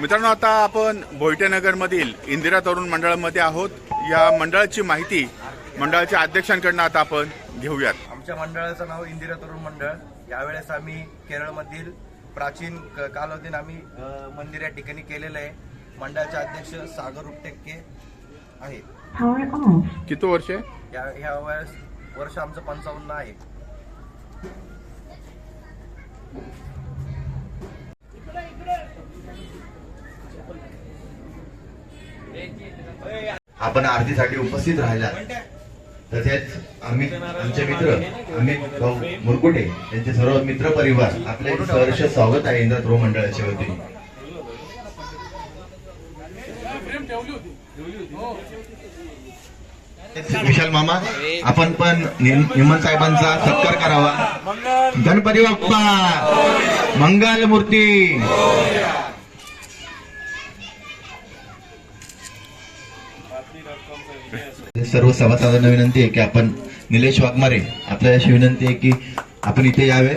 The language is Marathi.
मित्रांनो आता आपण भोयटेनगर मधील इंदिरा तरुण मंडळामध्ये आहोत. या मंडळाची माहिती मंडळाच्या अध्यक्षांकडनं आता आपण घेऊयात. आमच्या मंडळाचं नाव इंदिरा तरुण मंडळ. यावेळेस आम्ही केरळमधील प्राचीन क- कालावधीन आम्ही अ, मंदिर या ठिकाणी केलेलं आहे. मंडळाचे अध्यक्ष सागर उपटेक्के Power off. किती वर्ष आहे? या ह्या वेळेस वर्ष आमचं पंचावन्न आहे. आपण आरतीसाठी उपस्थित राहिला तसेच आम्ही आमचे मित्र अमित भाऊ मुरकुटे यांचे सर्व मित्र परिवार आपले सहर्ष स्वागत आहे इंद्र ध्रुव मंडळाच्या वतीने. विशाल मामा आपण पण निमन साहेबांचा सत्कार करावा. गणपती बाप्पा मंगल मूर्ती सर्व सभासदांना विनंती आहे की आपण निलेश वाघमारे आपल्याशी अशी विनंती आहे की आपण इथे यावे.